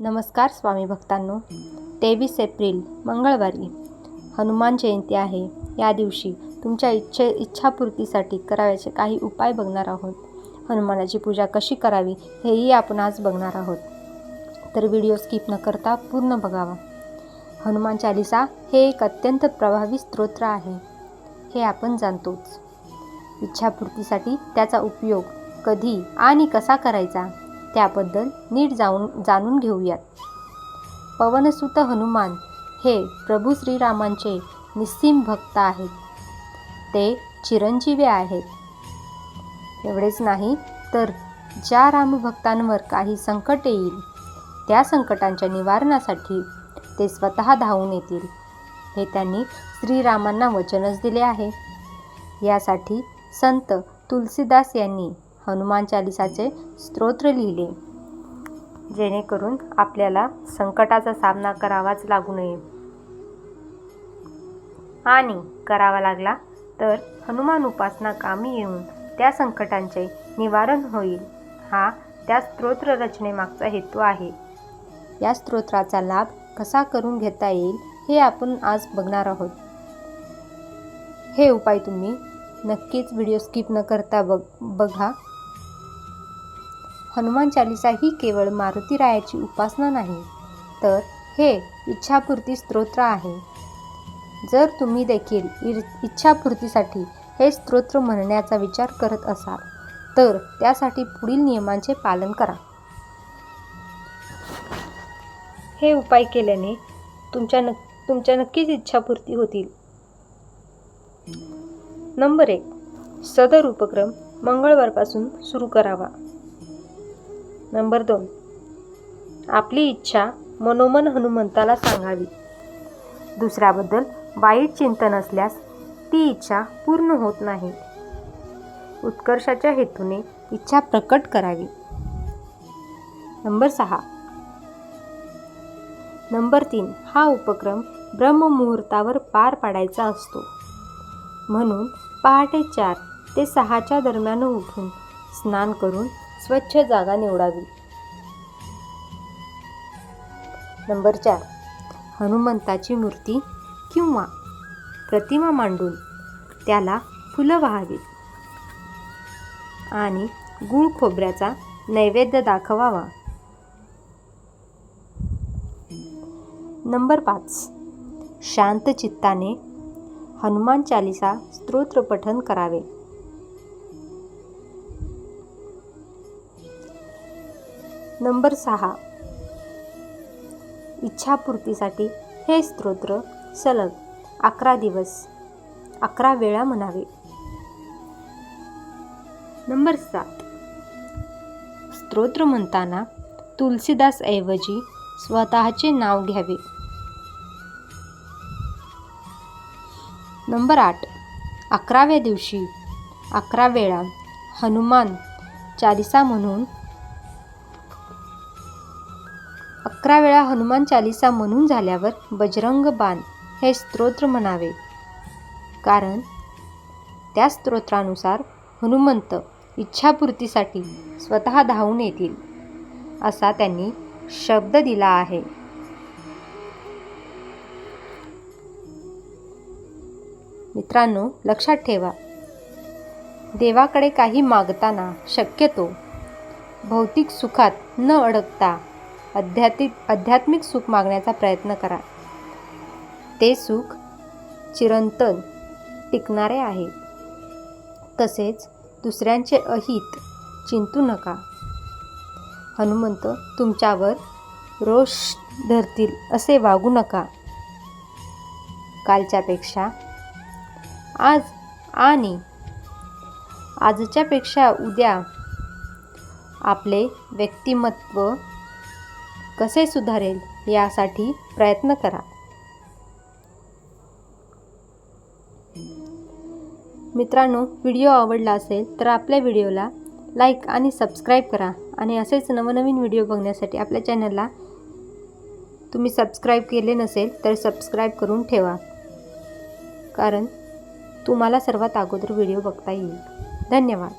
नमस्कार स्वामी भक्तांनो. तेवीस एप्रिल मंगळवारी. हनुमान जयंती आहे. या दिवशी तुमच्या इच्छे इच्छापूर्तीसाठी करावयाचे काही उपाय बघणार आहोत. हनुमानाची पूजा कशी करावी हेही आपण आज बघणार आहोत. तर व्हिडिओ स्किप न करता पूर्ण बघावा. हनुमान चालिसा हे एक अत्यंत प्रभावी स्तोत्र आहे. हे आपण जाणतोच. इच्छापूर्तीसाठी त्याचा उपयोग कधी आणि कसा करायचा त्याबद्दल नीट जाऊन जाणून घेऊयात. पवनसुत हनुमान हे प्रभू श्रीरामांचे निस्सीम भक्त आहेत. ते चिरंजीवी आहेत. एवढेच नाही तर ज्या रामभक्तांवर काही संकट येईल त्या संकटांच्या निवारणासाठी ते स्वतः धावून येतील. हे त्यांनी श्रीरामांना वचनच दिले आहे. यासाठी संत तुलसीदास यांनी हनुमान चालिसाचे स्तोत्र लिहिले. जेणेकरून आपल्याला संकटाचा सामना करावाच लागू नये. आणि करावा लागला तर हनुमान उपासना कामी येऊन त्या संकटांचे निवारण होईल. हा त्या स्तोत्र रचनेमागचा हेतू आहे. या स्तोत्राचा लाभ कसा करून घेता येईल हे आपण आज बघणार आहोत. हे उपाय तुम्ही नक्कीच व्हिडिओ स्किप न करता बघ बघा. हनुमान चालिसा ही केवळ मारुती रायाची उपासना नाही तर हे इच्छापूर्ती स्तोत्र आहे. जर तुम्ही देखील इच्छापूर्तीसाठी हे स्तोत्र म्हणण्याचा विचार करत असाल तर त्यासाठी पुढील नियमांचे पालन करा. हे उपाय केल्याने तुमच्या न तुमच्या नक्कीच इच्छापूर्ती होतील. नंबर एक सदर उपक्रम मंगळवारपासून सुरू करावा. नंबर दोन. आपली इच्छा मनोमन हनुमंताला सांगावी. दुसऱ्याबद्दल वाईट चिंतन असल्यास ती इच्छा पूर्ण होत नाही. उत्कर्षाच्या हेतूने इच्छा प्रकट करावी. नंबर सहा. नंबर तीन. हा उपक्रम ब्रह्ममुहूर्तावर पार पाडायचा असतो. म्हणून पहाटे चार ते सहाच्या दरम्यान उठून स्नान करून स्वच्छ जागा निवडावी. नंबर चार. हनुमंताची मूर्ती किंवा प्रतिमा मांडून त्याला फुलं वाहावीत. आणि गुळ खोबऱ्याचा नैवेद्य दाखवावा. नंबर पाच. शांत चित्ताने हनुमान चालिसा स्तोत्र पठन करावे. नंबर सहा. इच्छापूर्तीसाठी हे स्तोत्र सलग अकरा दिवस अकरा वेळा म्हणावे. नंबर सात. स्तोत्र म्हणताना तुलसीदास ऐवजी स्वतःचे नाव घ्यावे. नंबर आठ. अकराव्या दिवशी अकरा वेळा हनुमान चालिसा म्हणून अकरा वेळा हनुमान चालिसा म्हणून झाल्यावर बजरंग बाण हे स्तोत्र म्हणावे. कारण त्या स्तोत्रानुसार हनुमंत इच्छापूर्तीसाठी स्वतः धावून येतील असा त्यांनी शब्द दिला आहे. मित्रांनो लक्षात ठेवा देवाकडे काही मागताना शक्यतो भौतिक सुखात न अडकता आध्यात्मिक आध्यात्मिक सुख मागण्याचा प्रयत्न करा. ते सुख चिरंतन टिकणारे आहे. तसेच दुसऱ्यांचे अहित चिंतू नका. हनुमंत तुमच्यावर रोष धरतील असे वागू नका. कालच्यापेक्षा आज आणि आजच्यापेक्षा उद्या आपले व्यक्तिमत्व कसे सुधारेल यासाठी प्रयत्न करा. मित्रांनो व्हिडिओ आवडला असेल तर आपल्या व्हिडिओला लाईक आणि सबस्क्राईब करा आणि असेच नवनवीन व्हिडिओ बघण्यासाठी आपल्या चॅनलला तुम्ही सबस्क्राईब केले नसेल तर सबस्क्राईब करून ठेवा. कारण तुम्हाला सर्वात अगोदर व्हिडिओ बघता येईल. धन्यवाद.